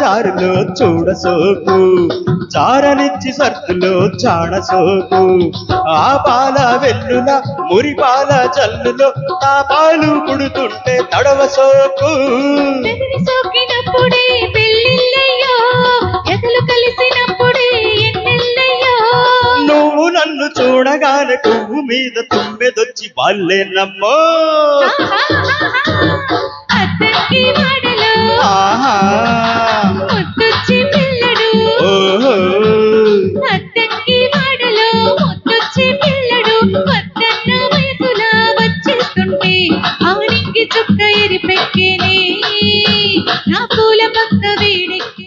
జారులో చూడ సోకు జారనిచ్చి సర్దులో చాణ సోకు ఆ పాల వెల్లుల మురి పాల జల్లులో నా పాలు పుడుతుంటే తడవ సోకు పెదవి సోకినప్పుడే పెళ్ళిళ్ళయ్యో ఎదలు కలిసినప్పుడే ఎన్నెల్లయ్యో నువ్వు నన్ను చూడగానే పువ్వు మీద తుమ్మెదొచ్చి వాళ్ళేనమ్మో. అద్దంకి ఆహా la